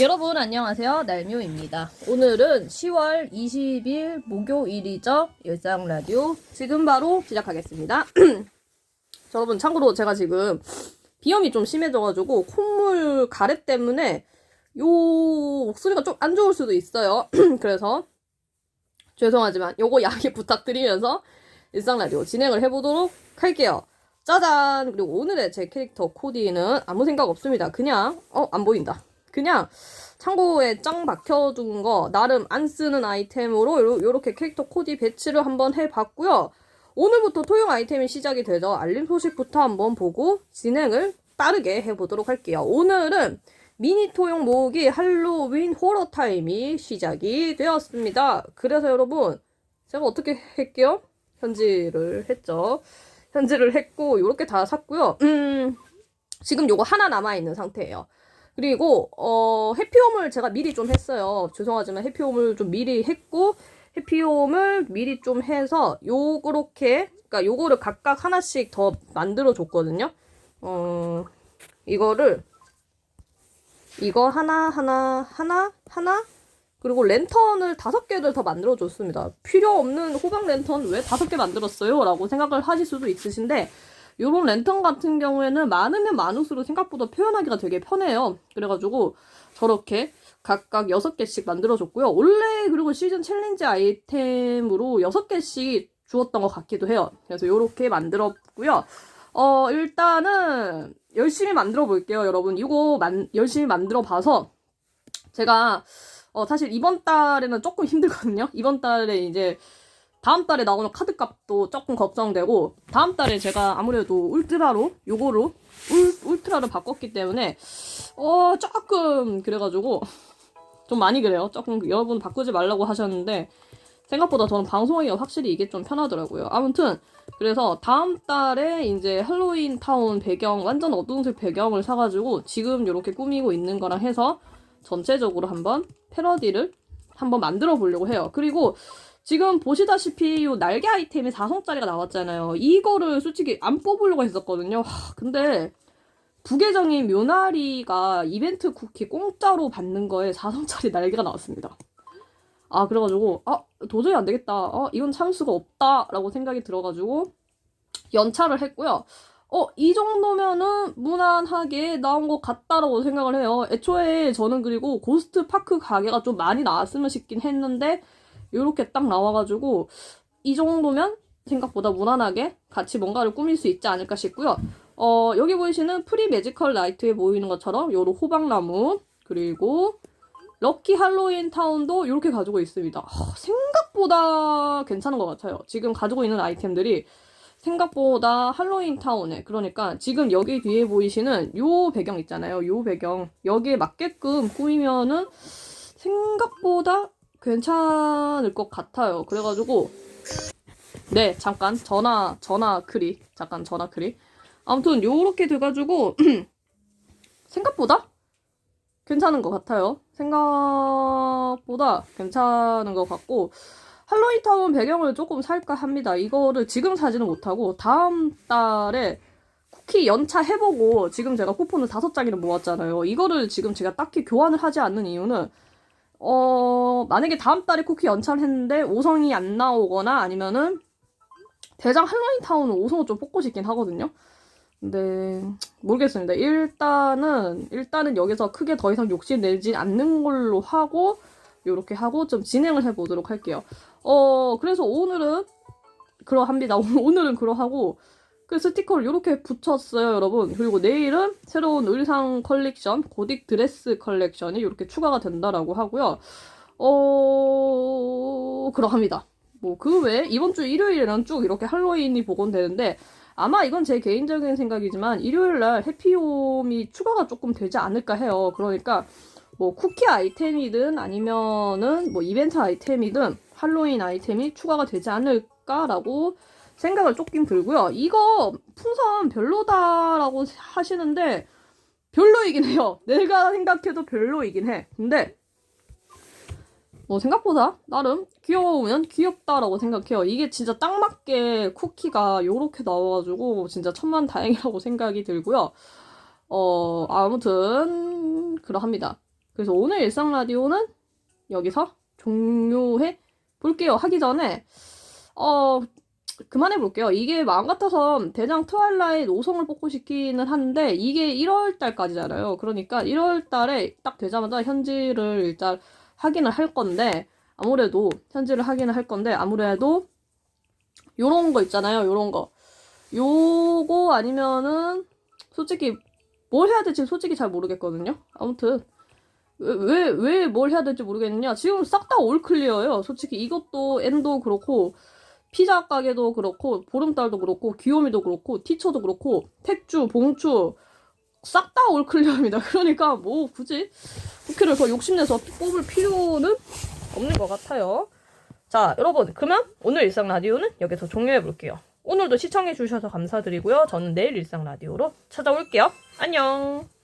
여러분 안녕하세요. 날묘입니다. 오늘은 10월 20일 목요일이죠? 일상 라디오. 지금 바로 시작하겠습니다. 자, 여러분 참고로 제가 지금 비염이 좀 심해져가지고 콧물 가래 때문에 요 목소리가 좀 안 좋을 수도 있어요. 그래서 죄송하지만 요거 양해 부탁드리면서 일상 라디오 진행을 해보도록 할게요 짜잔 그리고 오늘의 제 캐릭터 코디는 아무 생각 없습니다 그냥 어 안 보인다 그냥 창고에 짱 박혀둔 거 나름 안 쓰는 아이템으로 요, 요렇게 캐릭터 코디 배치를 한번 해봤고요. 오늘부터 토용 아이템이 시작이 되죠. 알림 소식부터 한번 보고 진행을 빠르게 해보도록 할게요. 오늘은 미니 토용 모으기 할로윈 호러 타임이 시작이 되었습니다. 그래서 여러분 제가 어떻게 할게요? 현질을 했죠. 현질을 했고 요렇게 다 샀고요. 음, 지금 요거 하나 남아 있는 상태예요. 그리고 어 해피홈을 제가 미리 좀 했어요. 죄송하지만 해피홈을 좀 미리 했고 해피홈을 미리 좀 해서 요렇게 그러니까 요거를 각각 하나씩 더 만들어 줬거든요. 어 이거를 이거 하나 하나 하나 하나 그리고 랜턴을 다섯 개를 더 만들어 줬습니다. 필요 없는 호박 랜턴 왜 다섯 개 만들었어요? 라고 생각을 하실 수도 있으신데 요런 랜턴 같은 경우에는 많으면 많을수록 생각보다 표현하기가 되게 편해요. 그래가지고 저렇게 각각 6개씩 만들어줬고요. 원래 그리고 시즌 챌린지 아이템으로 6개씩 주었던 것 같기도 해요. 그래서 요렇게 만들었고요. 어, 일단은 열심히 만들어 볼게요, 여러분. 이거 만, 열심히 만들어 봐서 제가 어, 사실 이번 달에는 조금 힘들거든요. 이번 달에 이제 다음 달에 나오는 카드 값도 조금 걱정되고 다음 달에 제가 아무래도 울트라로 요거로 울, 울트라로 바꿨기 때문에 어 조금 그래가지고 좀 많이 그래요 조금 여러분 바꾸지 말라고 하셨는데 생각보다 저는 방송하기가 확실히 이게 좀 편하더라고요 아무튼 그래서 다음 달에 이제 할로윈 타운 배경 완전 어두운색 배경을 사가지고 지금 이렇게 꾸미고 있는 거랑 해서 전체적으로 한번 패러디를 한번 만들어 보려고 해요 그리고 지금 보시다시피 요 날개 아이템이 4성짜리가 나왔잖아요. 이거를 솔직히 안 뽑으려고 했었거든요. 하, 근데 부계정인 묘나리가 이벤트 쿠키 공짜로 받는 거에 4성짜리 날개가 나왔습니다. 아 그래가지고 아 도저히 안 되겠다. 어 이건 참을 수가 없다라고 생각이 들어가지고 연차를 했고요. 어, 이 정도면은 무난하게 나온 것 같다라고 생각을 해요. 애초에 저는 그리고 고스트 파크 가게가 좀 많이 나왔으면 싶긴 했는데, 이렇게 딱 나와가지고 이 정도면 생각보다 무난하게 같이 뭔가를 꾸밀 수 있지 않을까 싶고요. 어, 여기 보이시는 프리 매지컬 라이트에 보이는 것처럼 요런 호박나무 그리고 럭키 할로윈 타운도 이렇게 가지고 있습니다. 하, 생각보다 괜찮은 것 같아요. 지금 가지고 있는 아이템들이 생각보다 할로윈 타운에 그러니까 지금 여기 뒤에 보이시는 요 배경 있잖아요. 요 배경 여기에 맞게끔 꾸미면은 생각보다 괜찮을 것 같아요. 그래가지고 네 잠깐 전화 전화 크리 잠깐 전화 크리 아무튼 요렇게 돼가지고 생각보다 괜찮은 것 같아요. 생각보다 괜찮은 것 같고 할로윈 타운 배경을 조금 살까 합니다. 이거를 지금 사지는 못하고 다음 달에 쿠키 연차 해보고 지금 제가 쿠폰을 다섯 장이나 모았잖아요. 이거를 지금 제가 딱히 교환을 하지 않는 이유는 어, 만약에 다음 달에 쿠키 연차를 했는데 5성이 안 나오거나 아니면은 대장 할로윈 타운은 5성을 좀 뽑고 싶긴 하거든요. 근데 모르겠습니다. 일단은 일단은 여기서 크게 더 이상 욕심 내지 않는 걸로 하고 요렇게 하고 좀 진행을 해 보도록 할게요. 어, 그래서 오늘은 그러합니다. 오늘은 그러하고 그 스티커를 이렇게 붙였어요, 여러분. 그리고 내일은 새로운 의상 컬렉션, 고딕 드레스 컬렉션이 이렇게 추가가 된다라고 하고요. 어, 그러합니다. 뭐, 그 외에 이번 주 일요일에는 쭉 이렇게 할로윈이 복원되는데, 아마 이건 제 개인적인 생각이지만, 일요일 날 해피홈이 추가가 조금 되지 않을까 해요. 그러니까, 뭐, 쿠키 아이템이든 아니면은 뭐, 이벤트 아이템이든 할로윈 아이템이 추가가 되지 않을까라고 생각을 조금 들고요. 이거 풍선 별로다라고 하시는데 별로이긴 해요. 내가 생각해도 별로이긴 해. 근데 뭐 생각보다 나름 귀여우면 귀엽다라고 생각해요. 이게 진짜 딱 맞게 쿠키가 요렇게 나와가지고 진짜 천만 다행이라고 생각이 들고요. 어, 아무튼, 그러합니다. 그래서 오늘 일상 라디오는 여기서 종료해 볼게요. 하기 전에, 어, 그만해 볼게요. 이게 마음 같아서 대장 트와일라이트 5성을 뽑고 싶기는 한데, 이게 1월 달까지잖아요. 그러니까 1월 달에 딱 되자마자 현질을 일단 확인을 할 건데, 아무래도 현질을 하기는 할 건데, 아무래도 요런 거 있잖아요. 요런 거. 요거 아니면은, 솔직히 뭘 해야 될지 솔직히 잘 모르겠거든요. 아무튼 왜 왜 뭘 해야 될지 모르겠느냐. 지금 싹 다 올 클리어예요. 솔직히 이것도 엔도 그렇고 피자 가게도 그렇고 보름달도 그렇고 귀요미도 그렇고 티처도 그렇고 택주 봉추 싹 다 올 클리어입니다. 그러니까 뭐 굳이 쿠키를 더 욕심내서 뽑을 필요는 없는 것 같아요. 자, 여러분, 그러면 오늘 일상 라디오는 여기서 종료해 볼게요. 오늘도 시청해 주셔서 감사드리고요. 저는 내일 일상 라디오로 찾아올게요. 안녕.